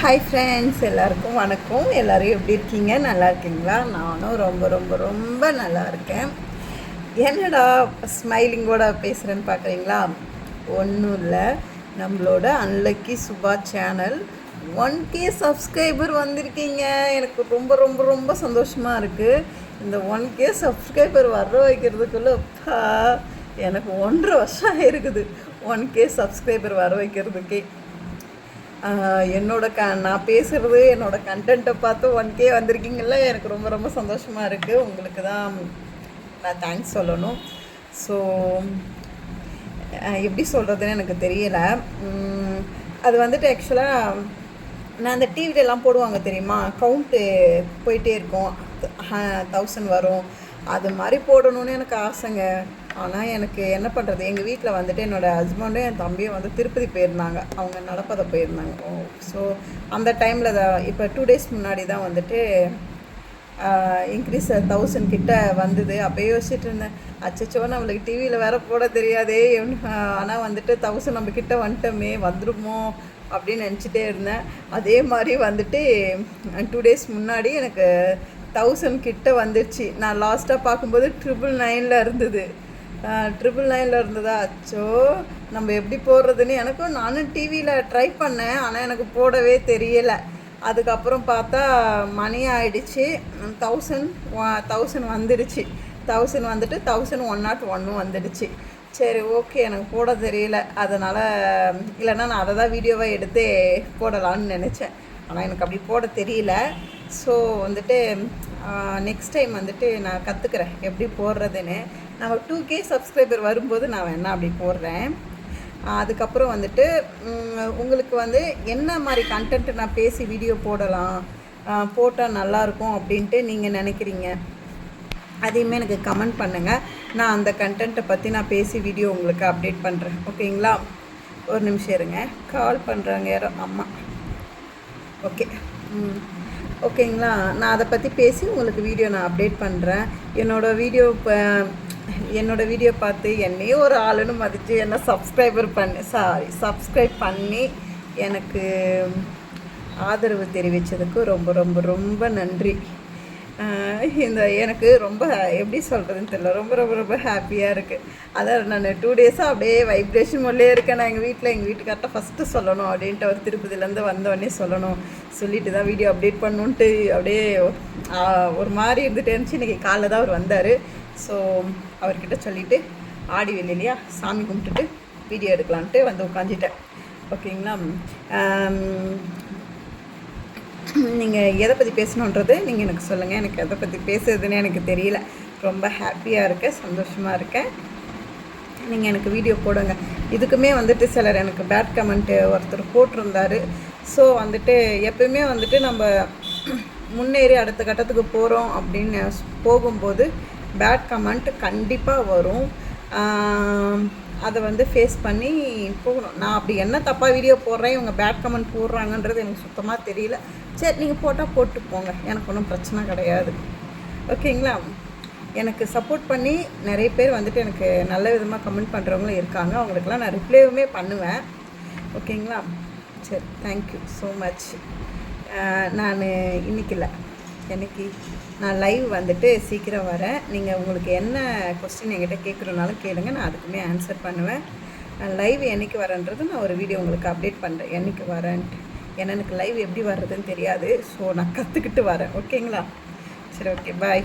Hi friends எல்லாருக்கும் வணக்கம். எல்லோரும் எப்படி இருக்கீங்க? நல்லா இருக்கீங்களா? நானும் ரொம்ப ரொம்ப ரொம்ப நல்லா இருக்கேன். என்னடா ஸ்மைலிங்கோட பேசுகிறேன்னு பார்க்குறீங்களா ஒன்றும் இல்லை. நம்மளோட unlucky Subha channel one K subscriber வந்திருக்கீங்க. எனக்கு ரொம்ப ரொம்ப ரொம்ப சந்தோஷமாக இருக்குது இந்த ஒன் கே சப்ஸ்கிரைபர் வர வைக்கிறதுக்குள்ளே எனக்கு ஒன்றரை வருஷம் இருக்குது ஒன் கே சப்ஸ்கிரைபர் வர வைக்கிறதுக்கே. என்னோட க நான் பேசுகிறது என்னோட கண்டென்ட்டை பார்த்து ஒன் கே வந்திருக்கீங்கள எனக்கு ரொம்ப ரொம்ப சந்தோஷமாக இருக்குது உங்களுக்கு தான் நான் தேங்க்ஸ் சொல்லணும். ஸோ எப்படி சொல்கிறதுன்னு எனக்கு தெரியலை. அது வந்துட்டு ஆக்சுவலாக நான் அந்த டிவிலெலாம் போடுவாங்க தெரியுமா? கவுண்ட்டு போயிட்டே இருக்கும். தௌசண்ட் வரும். அது மாதிரி போடணும்னு எனக்கு ஆசைங்க. ஆனால் எனக்கு என்ன பண்ணுறது எங்கள் வீட்டில் வந்துட்டு என்னோடய ஹஸ்பண்டும் என் தம்பியும் வந்து திருப்பதி போயிருந்தாங்க. அவங்க நடப்பதை போயிருந்தாங்க. ஸோ அந்த டைமில் தான் இப்போ டூ டேஸ் முன்னாடி தான் வந்துட்டு இன்க்ரீஸ் தௌசண்ட் கிட்ட வந்தது. அப்போ யோசிச்சுட்டு இருந்தேன் அச்சச்சோ நம்மளுக்கு டிவியில் வேற போட தெரியாதே. ஆனால் வந்துட்டு தௌசண்ட் நம்ம கிட்ட வந்துட்டோமே வந்துருமோ அப்படின்னு நினச்சிட்டே இருந்தேன். அதே மாதிரி வந்துட்டு டூ டேஸ் முன்னாடி எனக்கு தௌசண்ட் கிட்ட வந்துடுச்சு நான் லாஸ்ட்டாக பார்க்கும்போது ட்ரிபிள் நைனில் இருந்தது. ட்ரிபிள் நைனில் இருந்ததா? அச்சோ நம்ம எப்படி போடுறதுன்னு எனக்கும் நானும் டிவியில் ட்ரை பண்ணேன் ஆனால் எனக்கு போடவே தெரியலை. அதுக்கப்புறம் பார்த்தா மணி ஆகிடுச்சு தௌசண்ட் தௌசண்ட் வந்துடுச்சு. தௌசண்ட் வந்துட்டு தௌசண்ட் ஒன் நாட் ஒன்னும் வந்துடுச்சு. சரி ஓகே எனக்கு போட தெரியல. அதனால் இல்லைன்னா நான் அதை தான் வீடியோவாக எடுத்து போடலான்னு நினச்சேன். ஆனால் எனக்கு அப்படி போட தெரியல. ஸோ வந்துட்டு நெக்ஸ்ட் டைம் வந்துட்டு நான் கற்றுக்குறேன் எப்படி போடுறதுன்னு. நம்ம டூ கே சப்ஸ்கிரைபர் வரும்போது நான் வேணா அப்படி போடுறேன். அதுக்கப்புறம் வந்துட்டு உங்களுக்கு வந்து என்ன மாதிரி கண்டென்ட் நான் பேசி வீடியோ போடலாம் போட்டால் நல்லாயிருக்கும் அப்படின்ட்டு நீங்கள் நினைக்கிறீங்க? அதையுமே எனக்கு கமெண்ட் பண்ணுங்கள் நான் அந்த கண்டென்ட்டை பற்றி நான் பேசி வீடியோ உங்களுக்கு அப்டேட் பண்ணுறேன் ஓகேங்களா? ஒரு நிமிஷம் இருங்க. கால் பண்ணுறாங்க யாரோ? அம்மா. ஓகே ம். ஓகேங்களா? நான் அதை பற்றி பேசி உங்களுக்கு வீடியோ நான் அப்டேட் பண்ணுறேன் என்னோடய வீடியோ இப்போ என்னோடய வீடியோ பார்த்து என்னையே ஒரு ஆளுன்னு மதித்து என்ன சப்ஸ்கிரைபர் பண்ணி சாரி சப்ஸ்கிரைப் பண்ணி எனக்கு ஆதரவு தெரிவித்ததுக்கு ரொம்ப ரொம்ப ரொம்ப நன்றி. இந்த எனக்கு ரொம்ப எப்படி சொல்கிறதுன்னு தெரியல. ரொம்ப ரொம்ப ரொம்ப ஹாப்பியாக இருக்குது அதான் நான் டூ டேஸாக அப்படியே வைப்ரேஷன் மொழியே இருக்கேன். நான் எங்கள் வீட்டில் எங்கள் வீட்டுக்கார்ட்ட ஃபஸ்ட்டு சொல்லணும் அப்படின்ட்டு அவர் திருப்பதியிலேருந்து வந்தோடனே சொல்லணும். சொல்லிட்டு தான் வீடியோ அப்டேட் பண்ணணுன்ட்டு அப்படியே ஒரு மாதிரி இருந்துட்டு இருந்துச்சு. இன்றைக்கி காலைல தான் அவர் வந்தார். ஸோ அவர்கிட்ட சொல்லிவிட்டு ஆடி வெளியிலையா சாமி கும்பிட்டுட்டு வீடியோ எடுக்கலான்ட்டு வந்து உட்காந்துட்டேன் ஓகேங்களா? நீங்கள் எதை பற்றி பேசணுன்றது நீங்கள் எனக்கு சொல்லுங்கள் எனக்கு எதை பற்றி பேசுறதுன்னு எனக்கு தெரியல. ரொம்ப ஹாப்பியாக இருக்கேன் சந்தோஷமாக இருக்கேன். நீங்கள் எனக்கு வீடியோ போடுங்க. இதுக்குமே வந்துட்டு சிலர் எனக்கு பேட் கமெண்ட்டு ஒருத்தர் போட்டிருந்தாரு. ஸோ வந்துட்டு எப்பயுமே வந்துட்டு நம்ம முன்னேறி அடுத்த கட்டத்துக்கு போகிறோம் அப்படின்னு போகும்போது பேட் கமெண்ட் கண்டிப்பாக வரும். அதை வந்து ஃபேஸ் பண்ணி போகணும். நான் அப்படி என்ன தப்பாக வீடியோ போடுறேன் இவங்க பேட் கமெண்ட் போடுறாங்கன்றது எனக்கு சுத்தமாக தெரியல. சரி நீங்கள் போட்டால் போட்டு போங்க. எனக்கு ஒன்றும் பிரச்சனை கிடையாது. ஓகேங்களா எனக்கு சப்போர்ட் பண்ணி நிறைய பேர் வந்துட்டு எனக்கு நல்ல விதமாக கமெண்ட் பண்ணுறவங்களும் இருக்காங்க. அவங்களுக்கெல்லாம் நான் ரிப்ளைவுமே பண்ணுவேன். ஓகேங்களா சரி தேங்க்யூ ஸோ மச் நான் இன்னைக்கு இல்லை. என்னைக்கு நான் லைவ் வந்துட்டு சீக்கிரம் வரேன். நீங்கள் உங்களுக்கு என்ன கொஸ்டின் என்கிட்ட கேட்குறனாலும் கேளுங்க. நான் அதுக்குமே ஆன்சர் பண்ணுவேன். நான் லைவ் என்னைக்கு வரேன்றது நான் ஒரு வீடியோ உங்களுக்கு அப்டேட் பண்ணுறேன் என்னைக்கு வரேன்ட்டு. ஏன்னா எனக்கு லைவ் எப்படி வர்றதுன்னு தெரியாது. ஸோ நான் கற்றுக்கிட்டு வரேன். ஓகேங்களா சரி ஓகே பாய்